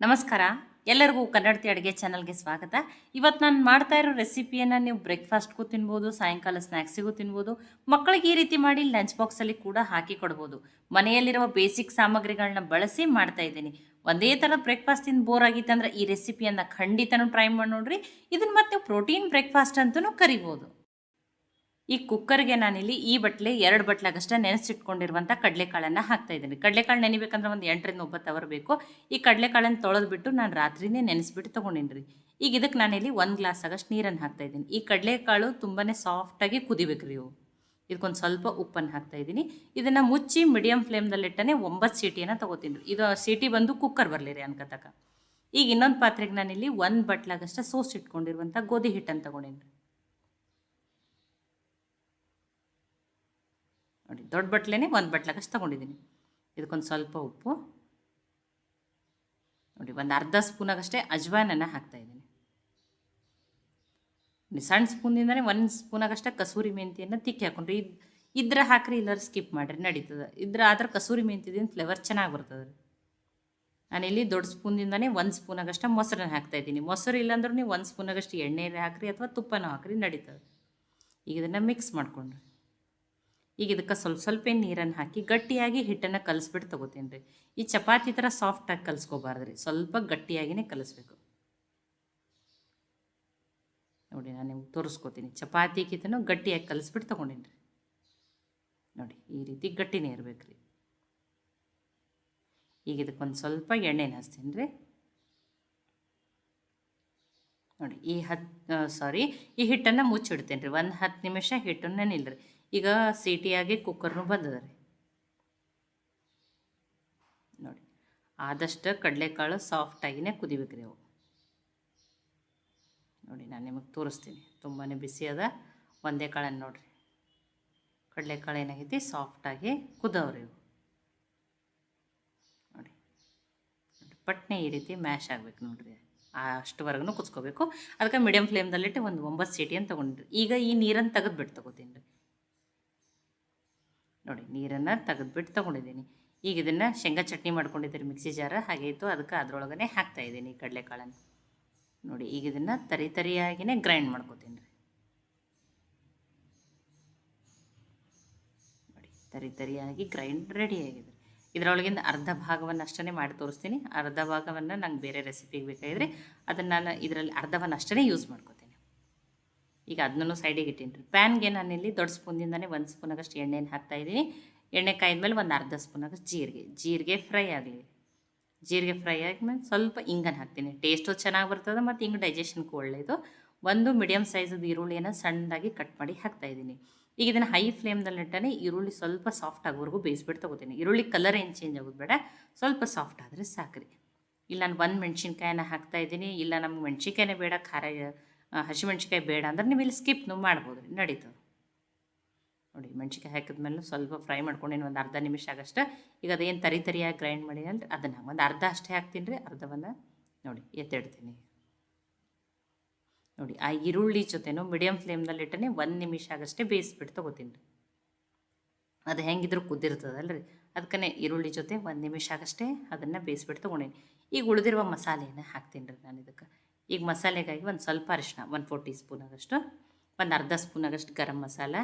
ನಮಸ್ಕಾರ. ಎಲ್ಲರಿಗೂ ಕನ್ನಡತಿ ಅಡುಗೆ ಚಾನಲ್ಗೆ ಸ್ವಾಗತ. ಇವತ್ತು ನಾನು ಮಾಡ್ತಾ ಇರೋ ರೆಸಿಪಿಯನ್ನು ನೀವು ಬ್ರೇಕ್ಫಾಸ್ಟ್ಗೂ ತಿನ್ಬೋದು, ಸಾಯಂಕಾಲ ಸ್ನ್ಯಾಕ್ಸಿಗೂ ತಿನ್ಬೋದು, ಮಕ್ಕಳಿಗೆ ಈ ರೀತಿ ಮಾಡಿ ಲಂಚ್ ಬಾಕ್ಸಲ್ಲಿ ಕೂಡ ಹಾಕಿ ಕೊಡ್ಬೋದು. ಮನೆಯಲ್ಲಿರುವ ಬೇಸಿಕ್ ಸಾಮಗ್ರಿಗಳನ್ನ ಬಳಸಿ ಮಾಡ್ತಾ ಇದ್ದೀನಿ. ಒಂದೇ ಥರ ಬ್ರೇಕ್ಫಾಸ್ಟ್ ತಿಂದು ಬೋರ್ ಆಗಿತ್ತಂದ್ರೆ ಈ ರೆಸಿಪಿಯನ್ನು ಖಂಡಿತನೂ ಟ್ರೈ ಮಾಡಿ ನೋಡ್ರಿ ಇದನ್ನು ಮತ್ತೆ ನೀವು ಪ್ರೋಟೀನ್ ಬ್ರೇಕ್ಫಾಸ್ಟ್ ಅಂತಲೂ ಕರಿಬೋದು. ಈ ಕುಕ್ಕರ್ಗೆ ನಾನಿಲ್ಲಿ ಈ ಬಟ್ಲೆ, ಎರಡು ಬಟ್ಲಾಗಷ್ಟೇ ನೆನೆಸಿಟ್ಕೊಂಡಿರುವಂಥ ಕಡಲೆಕಾಳನ್ನು ಹಾಕ್ತಾ ಇದ್ದೀನಿ. ಕಡಲೆಕಾಳು ನೆನಿಬೇಕಂದ್ರೆ ಒಂದು ಎಂಟರಿಂದ ಒಂಬತ್ತು ಅವರ್ ಬೇಕು. ಈ ಕಡಲೆಕಾಳನ್ನು ತೊಳೆದ್ಬಿಟ್ಟು ನಾನು ರಾತ್ರಿನೇ ನೆನೆಸ್ಬಿಟ್ಟು ತೊಗೊಂಡಿನಿ ಈಗ ಇದಕ್ಕೆ ನಾನಿಲ್ಲಿ ಒಂದು ಗ್ಲಾಸ್ ಆಗಷ್ಟು ನೀರನ್ನು ಹಾಕ್ತಾ ಇದ್ದೀನಿ. ಈ ಕಡಲೆಕಾಳು ತುಂಬಾ ಸಾಫ್ಟಾಗಿ ಕುದಿಬೇಕು ರೀ ಇವು. ಇದಕ್ಕೊಂದು ಸ್ವಲ್ಪ ಉಪ್ಪನ್ನು ಹಾಕ್ತಾ ಇದ್ದೀನಿ. ಇದನ್ನು ಮುಚ್ಚಿ ಮೀಡಿಯಮ್ ಫ್ಲೇಮ್ದಲ್ಲಿಟ್ಟನೆ ಒಂಬತ್ತು ಸೀಟಿಯನ್ನು ತೊಗೋತೀನಿ ರೀ. ಇದು ಸೀಟಿ ಬಂದು ಕುಕ್ಕರ್ ಬರಲಿ ರೀ ಅನ್ಕತಕ. ಈಗ ಇನ್ನೊಂದು ಪಾತ್ರೆಗೆ ನಾನಿಲ್ಲಿ ಒಂದು ಬಟ್ಲಾಗಷ್ಟೇ ಸೋಸಿಟ್ಕೊಂಡಿರುವಂಥ ಗೋಧಿ ಹಿಟ್ಟನ್ನು ತೊಗೊಂಡೀನಿ ನೋಡಿ, ದೊಡ್ಡ ಬಟ್ಲೇ ಒಂದು ಬಟ್ಲಾಗಷ್ಟು ತೊಗೊಂಡಿದ್ದೀನಿ. ಇದಕ್ಕೊಂದು ಸ್ವಲ್ಪ ಉಪ್ಪು. ನೋಡಿ, ಒಂದು ಅರ್ಧ ಸ್ಪೂನಾಗಷ್ಟೇ ಅಜ್ವಾನನ್ನು ಹಾಕ್ತಾಯಿದ್ದೀನಿ ನೋಡಿ, ಸಣ್ಣ ಸ್ಪೂನಿಂದನೇ ಒಂದು ಸ್ಪೂನಾಗಷ್ಟೇ ಕಸೂರಿ ಮೆಂತಿಯನ್ನು ತಿಕ್ಕಿ ಹಾಕೊಂಡ್ರಿ ಇದು, ಇದ್ರೆ ಹಾಕ್ರಿ ಇಲ್ಲರ ಸ್ಕಿಪ್ ಮಾಡಿರಿ, ನಡೀತದೆ. ಇದ್ರೆ ಆದ್ರೆ ಕಸೂರಿ ಮೆಂತಿದಿಂದ ಫ್ಲೇವರ್ ಚೆನ್ನಾಗಿ ಬರ್ತದೆ ರೀ. ನಾನಿಲ್ಲಿ ದೊಡ್ಡ ಸ್ಪೂನಿಂದನೇ ಒಂದು ಸ್ಪೂನಾಗಷ್ಟೇ ಮೊಸರನ್ನ ಹಾಕ್ತಾಯಿದ್ದೀನಿ ಮೊಸರು ಇಲ್ಲಾಂದ್ರೂ ನೀವು ಒಂದು ಸ್ಪೂನಾಗಷ್ಟು ಎಣ್ಣೆ ಹಾಕ್ರಿ ಅಥವಾ ತುಪ್ಪನೂ ಹಾಕ್ರಿ, ನಡೀತದೆ. ಈಗ ಇದನ್ನು ಮಿಕ್ಸ್ ಮಾಡ್ಕೊಂಡ್ರಿ. ಈಗ ಇದಕ್ಕೆ ಸ್ವಲ್ಪ ಸ್ವಲ್ಪ ನೀರನ್ನು ಹಾಕಿ ಗಟ್ಟಿಯಾಗಿ ಹಿಟ್ಟನ್ನು ಕಲಿಸ್ಬಿಟ್ಟು ತೊಗೋತೀನಿ ರೀ ಈ ಚಪಾತಿ ಥರ ಸಾಫ್ಟಾಗಿ ಕಲಿಸ್ಕೋಬಾರ್ದು ರೀ ಸ್ವಲ್ಪ ಗಟ್ಟಿಯಾಗಿಯೇ ಕಲಿಸ್ಬೇಕು. ನೋಡಿ, ನಾನು ನಿಮ್ಗೆ ತೋರಿಸ್ಕೋತೀನಿ. ಚಪಾತಿಗಿಂತನೂ ಗಟ್ಟಿಯಾಗಿ ಕಲಿಸ್ಬಿಟ್ಟು ತೊಗೊಂಡೀನಿ ರೀ ನೋಡಿ, ಈ ರೀತಿ ಗಟ್ಟಿನೇ ಇರಬೇಕು ರೀ ಈಗ ಇದಕ್ಕೊಂದು ಸ್ವಲ್ಪ ಎಣ್ಣೆನ ಹಚ್ತೀನಿ ರೀ ನೋಡಿ, ಈ ಹತ್ತು ಸಾರಿ ಈ ಹಿಟ್ಟನ್ನು ಮುಚ್ಚಿಡ್ತೇನೆ ರೀ ಒಂದು ಹತ್ತು ನಿಮಿಷ ಹಿಟ್ಟನ್ನು ನಿಲ್ರಿ ಈಗ ಸೀಟಿಯಾಗಿ ಕುಕ್ಕರ್ನು ಬಂದದ ರೀ. ನೋಡಿ, ಆದಷ್ಟು ಕಡಲೆಕಾಳು ಸಾಫ್ಟಾಗಿನೇ ಕುದಿಬೇಕು ರೀ ಅವು. ನೋಡಿ, ನಾನು ನಿಮಗೆ ತೋರಿಸ್ತೀನಿ. ತುಂಬಾ ಬಿಸಿ ಅದ. ಒಂದೇ ಕಾಳನ್ನು ನೋಡಿರಿ. ಕಡಲೆಕಾಳು ಏನಾಗೈತಿ? ಸಾಫ್ಟಾಗಿ ಕುದವ್ರಿ ಇವು. ನೋಡಿ ಪಟ್ನೆ ಈ ರೀತಿ ಮ್ಯಾಶ್ ಆಗಬೇಕು ನೋಡಿರಿ. ಅಷ್ಟುವರೆಗೂ ಕುಚ್ಕೋಬೇಕು ಅದಕ್ಕೆ ಮೀಡಿಯಮ್ ಫ್ಲೇಮ್ದಲ್ಲಿಟ್ಟು ಒಂದು ಒಂಬತ್ತು ಸೀಟಿಯನ್ನು ತೊಗೊಂಡ್ರಿ. ಈಗ ಈ ನೀರನ್ನು ತೆಗೆದ್ಬಿಟ್ಟು ತೊಗೋತೀನಿ ರೀ. ನೋಡಿ, ನೀರನ್ನು ತೆಗೆದ್ಬಿಟ್ಟು ತೊಗೊಂಡಿದ್ದೀನಿ. ಈಗ ಇದನ್ನು ಶೇಂಗಾ ಚಟ್ನಿ ಮಾಡ್ಕೊಂಡಿದ್ದೀರಿ ಮಿಕ್ಸಿ ಜಾರ, ಹಾಗೆ ಇತ್ತು ಅದಕ್ಕೆ ಅದರೊಳಗನೆ ಹಾಕ್ತಾಯಿದ್ದೀನಿ ಕಡಲೆಕಾಳನ್ನು. ನೋಡಿ, ಈಗ ಇದನ್ನು ತರಿ ತರಿಯಾಗಿಯೇ ಗ್ರೈಂಡ್ ಮಾಡ್ಕೋತೀನಿ ರೀ. ನೋಡಿ, ತರಿ ತರಿಯಾಗಿ ಗ್ರೈಂಡ್ ರೆಡಿ ಆಗಿದೆ. ಇದರೊಳಗಿಂದ ಅರ್ಧ ಭಾಗವನ್ನು ಅಷ್ಟೇ ಮಾಡಿ ತೋರಿಸ್ತೀನಿ. ಅರ್ಧ ಭಾಗವನ್ನು ನಂಗೆ ಬೇರೆ ರೆಸಿಪಿಗೆ ಬೇಕಾಗಿದ್ರೆ ಅದನ್ನು ನಾನು ಇದರಲ್ಲಿ ಅರ್ಧವನ್ನು ಅಷ್ಟೇ ಯೂಸ್ ಮಾಡ್ಕೋತೀನಿ. ಈಗ ಅದನ್ನೂ ಸೈಡಿಗೆ ಇಟ್ಟಿನಿ ಪ್ಯಾನ್ಗೆ ನಾನಿಲ್ಲಿ ದೊಡ್ಡ ಸ್ಪೂನಿಂದನೇ ಒಂದು ಸ್ಪೂನಾಗಷ್ಟು ಎಣ್ಣೆನ ಹಾಕ್ತಾಯಿದ್ದೀನಿ ಎಣ್ಣೆ ಮೇಲೆ ಒಂದು ಅರ್ಧ ಸ್ಪೂನಾಗಷ್ಟು ಜೀರಿಗೆ. ಜೀರಿಗೆ ಫ್ರೈ ಆಗಲಿ. ಜೀರಿಗೆ ಫ್ರೈ ಆದ್ಮೇಲೆ ಸ್ವಲ್ಪ ಇಂಗನ್ನು ಹಾಕ್ತೀನಿ. ಟೇಸ್ಟು ಚೆನ್ನಾಗಿ ಬರ್ತದೆ ಮತ್ತು ಹಿಂಗೆ ಡೈಜೆಷನ್ಗೂ ಒಳ್ಳೆಯದು ಒಂದು ಮೀಡಿಯಮ್ ಸೈಜದ ಈರುಳ್ಳಿಯನ್ನು ಸಣ್ಣದಾಗಿ ಕಟ್ ಮಾಡಿ ಹಾಕ್ತಾಯಿದ್ದೀನಿ ಈಗ ಇದನ್ನು ಹೈ ಫ್ಲೇಮ್ದಲ್ಲಿಟ್ಟನೆ ಈರುಳ್ಳಿ ಸ್ವಲ್ಪ ಸಾಫ್ಟ್ ಆಗೋವರೆಗೂ ಬೇಯಿಸ್ಬಿಟ್ಟು ತೊಗೋತೀನಿ. ಈರುಳ್ಳಿ ಕಲರ್ ಏನು ಚೇಂಜ್ ಆಗೋದು ಬೇಡ. ಸ್ವಲ್ಪ ಸಾಫ್ಟ್ ಆದರೆ ಸಾಕ್ರಿ. ಇಲ್ಲ ನಾನು ಒಂದು ಮೆಣ್ಸಿನ್ಕಾಯಿನ ಹಾಕ್ತಾಯಿದ್ದೀನಿ ಇಲ್ಲ ನಮ್ಗೆ ಮೆಣ್ಸಿನ್ಕಾಯಿನೇ ಬೇಡ. ಖಾರ ಹಸಿಮೆಣ್ಸಿಕಾಯಿ ಬೇಡ ಅಂದ್ರೆ ನೀವು ಇಲ್ಲಿ ಸ್ಕಿಪ್ನು ಮಾಡ್ಬೋದು ರೀ, ನಡೀತದೆ. ನೋಡಿ ಹಾಕಿದ ಮೇಲೆ ಸ್ವಲ್ಪ ಫ್ರೈ ಮಾಡ್ಕೊಂಡಿನಿ ಒಂದು ಅರ್ಧ ನಿಮಿಷ ಆಗಷ್ಟು. ಈಗ ಅದೇನು ತರಿ ತರಿಯಾಗಿ ಗ್ರೈಂಡ್ ಮಾಡಿನಲ್ಲ ಅದನ್ನು ಒಂದು ಅರ್ಧ ಅಷ್ಟೇ ಹಾಕ್ತೀನಿ ರೀ, ಅರ್ಧವನ್ನು ನೋಡಿ, ಎತ್ತಿಡ್ತೀನಿ. ನೋಡಿ, ಆ ಈರುಳ್ಳಿ ಜೊತೆನೂ ಮೀಡಿಯಮ್ ಫ್ಲೇಮ್ದಲ್ಲಿಟ್ಟನೆ ಒಂದು ನಿಮಿಷ ಆಗಷ್ಟೇ ಬೇಯಿಸ್ಬಿಟ್ಟು ತೊಗೋತೀನಿ ರೀ. ಅದು ಹೆಂಗಿದ್ರು ಕುದ್ದಿರ್ತದಲ್ಲ ರೀ ಅದಕ್ಕೇ ಈರುಳ್ಳಿ ಜೊತೆ ಒಂದು ನಿಮಿಷ ಆಗಷ್ಟೇ ಅದನ್ನು ಬೇಯಿಸ್ಬಿಟ್ಟು ತೊಗೊಂಡೀನಿ. ಈಗ ಉಳಿದಿರುವ ಮಸಾಲೆಯನ್ನು ಹಾಕ್ತೀನಿ ರೀ ನಾನು ಇದಕ್ಕೆ. ಈಗ ಮಸಾಲೆಗಾಗಿ ಒಂದು ಸ್ವಲ್ಪ ಅರಿಶಿನ ಒಂದು ಫೋರ್ ಟೀ ಸ್ಪೂನ್ ಆಗಷ್ಟು ಒಂದು ಅರ್ಧ ಸ್ಪೂನ್ ಆಗಷ್ಟು ಗರಂ ಮಸಾಲ.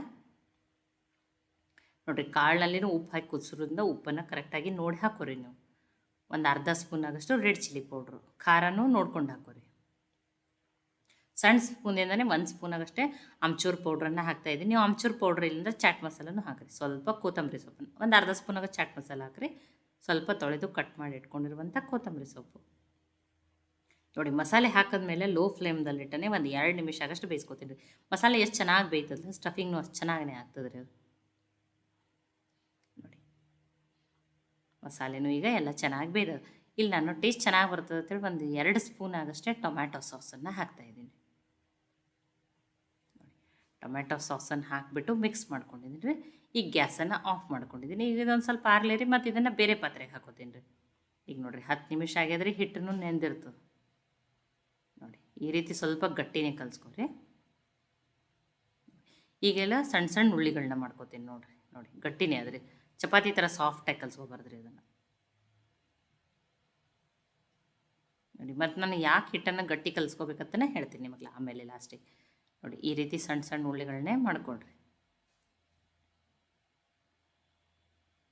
ನೋಡಿರಿ ಕಾಳಿನಲ್ಲಿನೂ ಉಪ್ಪು ಹಾಕಿ ಕುದಿಸೋದ್ರಿಂದ ಉಪ್ಪನ್ನು ಕರೆಕ್ಟಾಗಿ ನೋಡಿ ಹಾಕೋರಿ ನೀವು. ಒಂದು ಅರ್ಧ ಸ್ಪೂನ್ ಆಗಷ್ಟು ರೆಡ್ ಚಿಲ್ಲಿ ಪೌಡ್ರು, ಖಾರನೂ ನೋಡ್ಕೊಂಡು ಹಾಕೋರಿ. ಸಣ್ಣ ಸ್ಪೂನಿಂದನೇ ಒಂದು ಸ್ಪೂನಾಗಷ್ಟೇ ಆಮ್ಚೂರು ಪೌಡ್ರನ್ನು ಹಾಕ್ತಾಯಿದ್ದೀನಿ ನೀವು ಆಮ್ಚೂರು ಪೌಡ್ರ್ ಇಲ್ಲಿಂದ ಚಾಟ್ ಮಸಾಲನೂ ಹಾಕಿರಿ. ಸ್ವಲ್ಪ ಕೊತ್ತಂಬರಿ ಸೊಪ್ಪನ್ನು, ಒಂದು ಅರ್ಧ ಸ್ಪೂನಾಗ ಚಾಟ್ ಮಸಾಲ ಹಾಕಿರಿ. ಸ್ವಲ್ಪ ತೊಳೆದು ಕಟ್ ಮಾಡಿ ಇಟ್ಕೊಂಡಿರುವಂಥ ಕೊತ್ತಂಬರಿ ಸೊಪ್ಪು. ನೋಡಿ, ಮಸಾಲೆ ಹಾಕಿದ್ಮೇಲೆ ಲೋ ಫ್ಲೇಮ್ದಲ್ಲಿಟ್ಟನೆ ಒಂದು ಎರಡು ನಿಮಿಷ ಆಗಷ್ಟು ಬೇಯಿಸ್ಕೊತೀನಿ. ಮಸಾಲೆ ಎಷ್ಟು ಚೆನ್ನಾಗಿ ಬೇಯ್ತದೆ ಸ್ಟಫಿಂಗ್ನು ಅಷ್ಟು ಚೆನ್ನಾಗೇ ಆಗ್ತದೆ ರೀ ನೋಡಿ. ಮಸಾಲೆನೂ ಈಗ ಎಲ್ಲ ಚೆನ್ನಾಗಿ ಬೇಯ್ದದ ಇಲ್ಲಿ ನಾನು ಟೇಸ್ಟ್ ಚೆನ್ನಾಗಿ ಬರ್ತದೆ ಅಂತೇಳಿ ಒಂದು ಎರಡು ಸ್ಪೂನ್ ಆಗಷ್ಟೇ ಟೊಮ್ಯಾಟೊ ಸಾಸನ್ನು ಹಾಕ್ತಾಯಿದ್ದೀನಿ ನೋಡಿ ಟೊಮ್ಯಾಟೊ ಸಾಸನ್ನು ಹಾಕಿಬಿಟ್ಟು ಮಿಕ್ಸ್ ಮಾಡ್ಕೊಂಡಿದ್ದೀನಿ ರೀ. ಈಗ ಗ್ಯಾಸನ್ನು ಆಫ್ ಮಾಡ್ಕೊಂಡಿದ್ದೀನಿ. ಈಗ ಇದೊಂದು ಸ್ವಲ್ಪ ಆರ್ಲೇರಿ ಮತ್ತು ಇದನ್ನು ಬೇರೆ ಪಾತ್ರೆಗೆ ಹಾಕೋತೀನಿ ರೀ. ಈಗ ನೋಡಿರಿ, ಹತ್ತು ನಿಮಿಷ ಆಗ್ಯದ್ರಿ ಹಿಟ್ಟನ್ನು ನೆಂದಿರ್ತದೆ. ಈ ರೀತಿ ಸ್ವಲ್ಪ ಗಟ್ಟಿನೇ ಕಲಿಸ್ಕೊರಿ. ಈಗೆಲ್ಲ ಸಣ್ಣ ಸಣ್ಣ ಉಳ್ಳಿಗಳನ್ನ ಮಾಡ್ಕೋತೀನಿ ನೋಡಿರಿ, ನೋಡಿ ಗಟ್ಟಿನೇ ಅದ್ರಿ. ಚಪಾತಿ ಥರ ಸಾಫ್ಟಾಗಿ ಕಲ್ಸ್ಕೊಬಾರ್ದ್ರಿ ಅದನ್ನು ನೋಡಿ, ಮತ್ತು ನಾನು ಯಾಕೆ ಹಿಟ್ಟನ್ನು ಗಟ್ಟಿ ಕಲಿಸ್ಕೋಬೇಕಂತಲೇ ಹೇಳ್ತೀನಿ ನಿಮಗೆ ಆಮೇಲೆ ಲಾಸ್ಟಿಗೆ ನೋಡಿ, ಈ ರೀತಿ ಸಣ್ಣ ಸಣ್ಣ ಉಳ್ಳಿಗಳನ್ನೇ ಮಾಡ್ಕೊಳ್ರಿ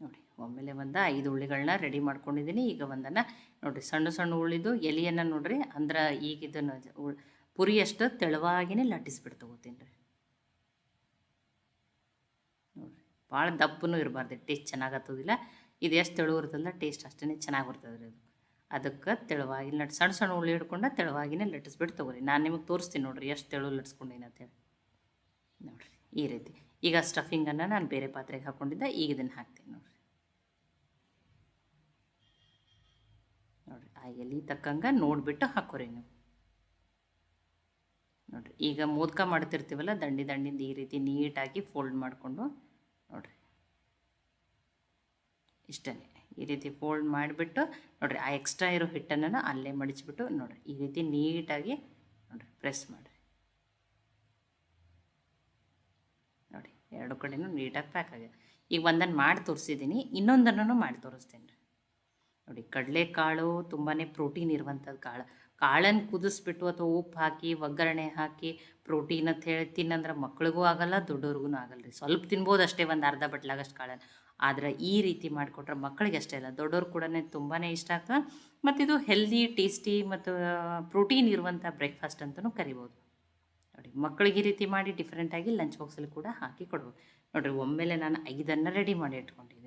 ನೋಡಿ ಒಮ್ಮೆಲೆ ಒಂದು ಐದು ಹುಳಿಗಳನ್ನ ರೆಡಿ ಮಾಡ್ಕೊಂಡಿದ್ದೀನಿ ಈಗ ಒಂದನ್ನು ನೋಡಿರಿ ಸಣ್ಣ ಸಣ್ಣ ಉಳ್ಳಿದು ಎಲೆಯನ್ನು ನೋಡಿರಿ ಅಂದ್ರೆ ಈಗ ಇದನ್ನು ಪುರಿಯಷ್ಟು ತೆಳುವಾಗಿನೇ ಲಟ್ಟಿಸ್ಬಿಟ್ಟು ತಗೋತೀನಿ ರೀ ನೋಡಿರಿ ಭಾಳ ದಪ್ಪನೂ ಇರಬಾರ್ದು ಟೇಸ್ಟ್ ಚೆನ್ನಾಗತ್ತದಿಲ್ಲ ಇದು ಎಷ್ಟು ತೆಳು ಇರ್ತದಲ್ಲ ಟೇಸ್ಟ್ ಅಷ್ಟೇ ಚೆನ್ನಾಗಿ ಬರ್ತದೆ ರೀ ಅದು. ಅದಕ್ಕೆ ತೆಳುವಾಗಿ ಲಟ್, ಸಣ್ಣ ಸಣ್ಣ ಉಳ್ಳಿ ಹಿಡ್ಕೊಂಡು ತೆಳುವಾಗಿನೇ ಲಟ್ಟಿಸ್ಬಿಟ್ಟು ತೊಗೊರಿ ನಾನು ನಿಮಗೆ ತೋರಿಸ್ತೀನಿ ನೋಡಿರಿ ಎಷ್ಟು ತೆಳು ಲಟ್ಸ್ಕೊಂಡೀನಿ ಅಂತೇಳಿ ನೋಡಿರಿ ಈ ರೀತಿ. ಈಗ ಸ್ಟಫಿಂಗನ್ನು ನಾನು ಬೇರೆ ಪಾತ್ರೆಗೆ ಹಾಕ್ಕೊಂಡಿದ್ದೆ ಈಗ ಇದನ್ನು ಹಾಕ್ತೀನಿ ನೋಡಿರಿ ನೋಡಿರಿ ಆ ಎಲೆ ತಕ್ಕಂಗೆ ನೋಡಿಬಿಟ್ಟು ಹಾಕೋರಿ ನೀವು. ನೋಡಿರಿ, ಈಗ ಮೋದಕ ಮಾಡ್ತಿರ್ತೀವಲ್ಲ, ದಂಡಿ ದಂಡಿಂದ ಈ ರೀತಿ ನೀಟಾಗಿ ಫೋಲ್ಡ್ ಮಾಡಿಕೊಂಡು ನೋಡಿರಿ. ಇಷ್ಟೇ ಈ ರೀತಿ ಫೋಲ್ಡ್ ಮಾಡಿಬಿಟ್ಟು ನೋಡಿರಿ, ಆ ಎಕ್ಸ್ಟ್ರಾ ಇರೋ ಹಿಟ್ಟನ್ನು ಅಲ್ಲೇ ಮಡಿಚ್ಬಿಟ್ಟು ನೋಡಿರಿ, ಈ ರೀತಿ ನೀಟಾಗಿ ನೋಡಿರಿ ಪ್ರೆಸ್ ಮಾಡಿರಿ. ನೋಡಿ ಎರಡು ಕಡೆನೂ ನೀಟಾಗಿ ಪ್ಯಾಕ್ ಆಗಿದೆ. ಈಗ ಒಂದನ್ನು ಮಾಡಿ ತೋರಿಸಿದ್ದೀನಿ, ಇನ್ನೊಂದನ್ನು ಮಾಡಿ ತೋರಿಸ್ತೀನಿ ರೀ ನೋಡಿ, ಕಡಲೆಕಾಳು ತುಂಬಾ ಪ್ರೋಟೀನ್ ಇರುವಂಥದ್ದು ಕಾಳು. ಕಾಳನ್ನು ಕುದಿಸ್ಬಿಟ್ಟು ಅಥವಾ ಉಪ್ಪು ಹಾಕಿ, ಒಗ್ಗರಣೆ ಹಾಕಿ ಪ್ರೋಟೀನ್ ಅಂತ ಹೇಳಿ ತಿನ್ನಂದ್ರೆ ಮಕ್ಳಿಗೂ ಆಗಲ್ಲ ದೊಡ್ಡವ್ರಿಗೂ ಆಗಲ್ಲ ರೀ. ಸ್ವಲ್ಪ ತಿನ್ಬೋದು ಅಷ್ಟೇ, ಒಂದು ಅರ್ಧ ಬಟ್ಲಾಗಷ್ಟು ಕಾಳನ್ನು ಆದರೆ ಈ ರೀತಿ ಮಾಡಿಕೊಟ್ರೆ ಮಕ್ಕಳಿಗೆ ಅಷ್ಟೇ ಇಲ್ಲ ದೊಡ್ಡವ್ರು ಕೂಡ ತುಂಬಾ ಇಷ್ಟ ಆಗ್ತದೆ. ಮತ್ತು ಇದು ಹೆಲ್ದಿ ಟೇಸ್ಟಿ ಮತ್ತು ಪ್ರೋಟೀನ್ ಇರುವಂಥ ಬ್ರೇಕ್ಫಾಸ್ಟ್ ಅಂತಲೂ ಕರಿಬೋದು. ನೋಡಿ ಮಕ್ಕಳಿಗೆ ಈ ರೀತಿ ಮಾಡಿ ಡಿಫ್ರೆಂಟಾಗಿ ಲಂಚ್ ಬಾಕ್ಸಲ್ಲಿ ಕೂಡ ಹಾಕಿ ಕೊಡ್ಬೋದು. ನೋಡಿರಿ, ಒಮ್ಮೆಲೆ ನಾನು ಐದನ್ನು ರೆಡಿ ಮಾಡಿ ಇಟ್ಕೊಂಡಿದ್ದೀನಿ.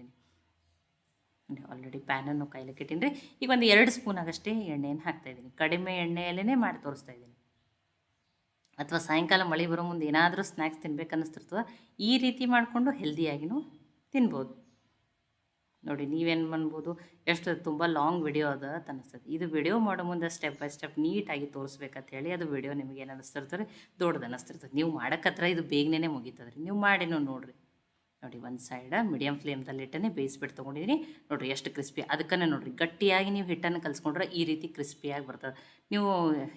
ಆಲ್ರೆಡಿ ಪ್ಯಾನನ್ನು ಕೈಲಿ ಇಟ್ಟೀನಿ ಈಗ ಒಂದು ಎರಡು ಸ್ಪೂನ್ ಆಗಷ್ಟೇ ಎಣ್ಣೆಯನ್ನು ಹಾಕ್ತಾಯಿದ್ದೀನಿ ಕಡಿಮೆ ಎಣ್ಣೆಯಲ್ಲೇ ಮಾಡಿ ತೋರಿಸ್ತಾ ಇದ್ದೀನಿ. ಅಥವಾ ಸಾಯಂಕಾಲ ಮಳೆ ಬರೋ ಮುಂದೆ ಏನಾದರೂ ಸ್ನ್ಯಾಕ್ಸ್ ತಿನ್ಬೇಕು ಅನ್ನಿಸ್ತಿರ್ತದೆ? ಈ ರೀತಿ ಮಾಡಿಕೊಂಡು ಹೆಲ್ದಿಯಾಗಿನೂ ತಿನ್ಬೋದು. ನೋಡಿ, ನೀವೇನು ಅನ್ಬೋದು? ಎಷ್ಟು ತುಂಬ ಲಾಂಗ್ ವಿಡಿಯೋ ಅದ ಅಂತ ಅನಿಸ್ತದೆ ಇದು ವಿಡಿಯೋ ಮಾಡೋ ಮುಂದೆ ಸ್ಟೆಪ್ ಬೈ ಸ್ಟೆಪ್ ನೀಟಾಗಿ ತೋರಿಸ್ಬೇಕಂತ ಹೇಳಿ ಅದು ವಿಡಿಯೋ ನಿಮಗೆ ಏನು ಅನ್ನಿಸ್ತಿರ್ತದೆ ದೊಡ್ಡದು ಅನ್ನಿಸ್ತಿರ್ತದೆ. ನೀವು ಮಾಡೋಕ್ಕತ್ರ ಇದು ಬೇಗನೆ ಮುಗೀತದೆ ನೀವು ಮಾಡಿನೂ ನೋಡಿರಿ. ನೋಡಿ, ಒಂದು ಸೈಡ ಮೀಡಿಯಮ್ ಫ್ಲೇಮ್ದಲ್ಲಿ ಹಿಟ್ಟನ್ನೇ ಬೇಯಿಸ್ಬಿಟ್ಟು ತೊಗೊಂಡಿದ್ದೀನಿ ನೋಡಿರಿ, ಎಷ್ಟು ಕ್ರಿಸ್ಪಿ ಅದಕ್ಕನ್ನೇ ನೋಡಿರಿ, ಗಟ್ಟಿಯಾಗಿ ನೀವು ಹಿಟ್ಟನ್ನು ಕಲಿಸ್ಕೊಂಡ್ರೆ ಈ ರೀತಿ ಕ್ರಿಸ್ಪಿಯಾಗಿ ಬರ್ತದೆ. ನೀವು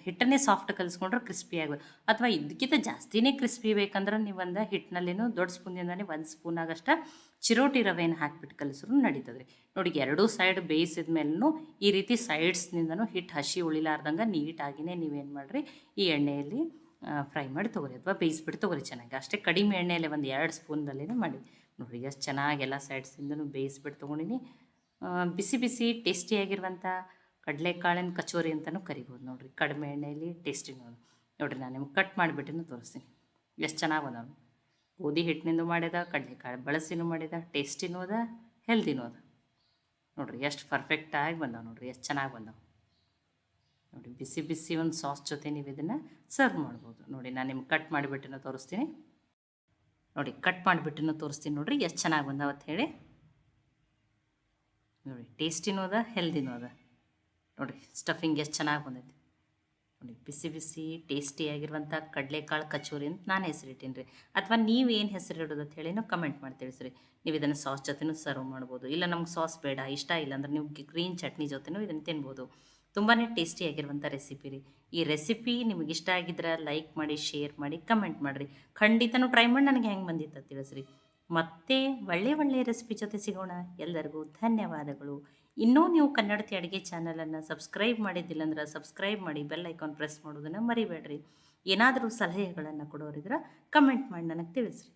ಹಿಟ್ಟನ್ನೇ ಸಾಫ್ಟ್ ಕಲಿಸ್ಕೊಂಡ್ರೆ ಕ್ರಿಸ್ಪಿಯಾಗಿ ಅಥವಾ ಇದಕ್ಕಿಂತ ಜಾಸ್ತಿನೇ ಕ್ರಿಸ್ಪಿ ಬೇಕಂದ್ರೆ ನೀವು ಒಂದು ಹಿಟ್ಟಿನಲ್ಲಿನೂ ದೊಡ್ಡ ಸ್ಪೂನಿಂದನೇ ಒಂದು ಸ್ಪೂನ್ ಆಗಷ್ಟ ಚಿರೋಟಿ ರವೆಯನ್ನು ಹಾಕಿಬಿಟ್ಟು ಕಲಿಸ್ರು ನಡೀತದೆ ನೋಡಿ, ಎರಡೂ ಸೈಡ್ ಬೇಯಿಸಿದ ಮೇಲೂ ಈ ರೀತಿ ಸೈಡ್ಸ್ನಿಂದನೂ ಹಿಟ್ಟು ಹಸಿ ಉಳಿಲಾರ್ದಂಗೆ ನೀಟಾಗಿಯೇ ನೀವೇನು ಮಾಡಿರಿ, ಈ ಎಣ್ಣೆಯಲ್ಲಿ ಫ್ರೈ ಮಾಡಿ ತೊಗೊರಿ. ಅಥವಾ ಬೇಯಿಸ್ಬಿಟ್ಟು ತೊಗೊರಿ ಚೆನ್ನಾಗಿ. ಅಷ್ಟೇ ಕಡಿಮೆ ಎಣ್ಣೆಯಲ್ಲಿ ಒಂದು ಎರಡು ಸ್ಪೂನ್ದಲ್ಲೇ ಮಾಡಿ. ನೋಡಿರಿ ಎಷ್ಟು ಚೆನ್ನಾಗಿ ಎಲ್ಲ ಸೈಡ್ಸಿಂದನೂ ಬೇಯಿಸ್ಬಿಟ್ಟು ತೊಗೊಂಡಿನಿ. ಬಿಸಿ ಬಿಸಿ ಟೇಸ್ಟಿಯಾಗಿರುವಂಥ ಕಡಲೆಕಾಳಿನ ಕಚೋರಿ ಅಂತಲೂ ಕರಿಬೋದು ನೋಡಿರಿ. ಕಡಿಮೆ ಎಣ್ಣೆಯಲ್ಲಿ ಟೇಸ್ಟಿ ನೋಡಿ. ನೋಡಿರಿ ನಾನು ನಿಮ್ಗೆ ಕಟ್ ಮಾಡಿಬಿಟ್ಟು ತೋರಿಸ್ತೀನಿ. ಎಷ್ಟು ಚೆನ್ನಾಗಿ ಬಂದವು ಗೋಧಿ ಹಿಟ್ಟಿನಿಂದ ಮಾಡಿದ, ಕಡಲೆಕಾಳು ಬಳಸಿನೂ ಮಾಡಿದ ಟೇಸ್ಟಿನೂ ಅದ ಹೆಲ್ದಿನೂ ಅದ. ನೋಡಿರಿ ಎಷ್ಟು ಪರ್ಫೆಕ್ಟಾಗಿ ಬಂದವು ನೋಡಿರಿ, ಎಷ್ಟು ಚೆನ್ನಾಗಿ ಬಂದವು. ನೋಡಿ, ಬಿಸಿ ಬಿಸಿ ಒಂದು ಸಾಸ್ ಜೊತೆ ನೀವು ಇದನ್ನು ಸರ್ವ್ ಮಾಡ್ಬೋದು. ನೋಡಿ, ನಾನು ನಿಮ್ಗೆ ಕಟ್ ಮಾಡಿಬಿಟ್ಟು ತೋರಿಸ್ತೀನಿ. ನೋಡಿ ಕಟ್ ಮಾಡಿಬಿಟ್ಟು ತೋರಿಸ್ತೀನಿ ನೋಡಿರಿ, ಎಷ್ಟು ಚೆನ್ನಾಗಿ ಬಂದಾವತ್ತು ಹೇಳಿ. ನೋಡಿ ಟೇಸ್ಟಿನೂ ಅದ ಹೆಲ್ದಿನೂ ಅದ. ನೋಡಿ ಸ್ಟಫಿಂಗ್ ಎಷ್ಟು ಚೆನ್ನಾಗಿ ಬಂದೈತಿ. ನೋಡಿ, ಬಿಸಿ ಬಿಸಿ ಟೇಸ್ಟಿಯಾಗಿರುವಂಥ ಕಡಲೆಕಾಳು ಕಚೋರಿ ಅಂತ ನಾನು ಹೆಸರಿಟ್ಟೀನಿ ರೀ. ಅಥವಾ ನೀವು ಏನು ಹೆಸರು ಇಡೋದು ಅಂತ ಹೇಳಿನೂ ಕಮೆಂಟ್ ಮಾಡಿ ತಿಳಿಸ್ರಿ. ನೀವು ಇದನ್ನು ಸಾಸ್ ಜೊತೆನೂ ಸರ್ವ್ ಮಾಡ್ಬೋದು. ಇಲ್ಲ ನಮ್ಗೆ ಸಾಸ್ ಬೇಡ, ಇಷ್ಟ ಇಲ್ಲ ಅಂದ್ರೆ ನೀವು ಗ್ರೀನ್ ಚಟ್ನಿ ಜೊತೆನೂ ಇದನ್ನು ತಿನ್ಬೋದು. ತುಂಬಾ ಟೇಸ್ಟಿಯಾಗಿರುವಂಥ ರೆಸಿಪಿ ರೀ. ಈ ರೆಸಿಪಿ ನಿಮಗೆ ಇಷ್ಟ ಆಗಿದ್ರೆ ಲೈಕ್ ಮಾಡಿ ಶೇರ್ ಮಾಡಿ ಕಮೆಂಟ್ ಮಾಡಿರಿ. ಖಂಡಿತನೂ ಟ್ರೈ ಮಾಡಿ ನನಗೆ ಹೆಂಗೆ ಬಂದಿತ್ತು ತಿಳಿಸ್ರಿ. ಮತ್ತೆ ಒಳ್ಳೆ ಒಳ್ಳೆಯ ರೆಸಿಪಿ ಜೊತೆ ಸಿಗೋಣ. ಎಲ್ಲರಿಗೂ ಧನ್ಯವಾದಗಳು. ಇನ್ನೂ ನೀವು ಕನ್ನಡತಿ ಅಡುಗೆ ಚಾನಲನ್ನು ಸಬ್ಸ್ಕ್ರೈಬ್ ಮಾಡಿದ್ದಿಲ್ಲ ಅಂದ್ರೆ ಸಬ್ಸ್ಕ್ರೈಬ್ ಮಾಡಿ ಬೆಲ್ ಐಕಾನ್ ಪ್ರೆಸ್ ಮಾಡೋದನ್ನು ಮರಿಬೇಡ್ರಿ. ಏನಾದರೂ ಸಲಹೆಗಳನ್ನು ಕೊಡೋರಿದ್ರೆ ಕಮೆಂಟ್ ಮಾಡಿ ನನಗೆ ತಿಳಿಸ್ರಿ.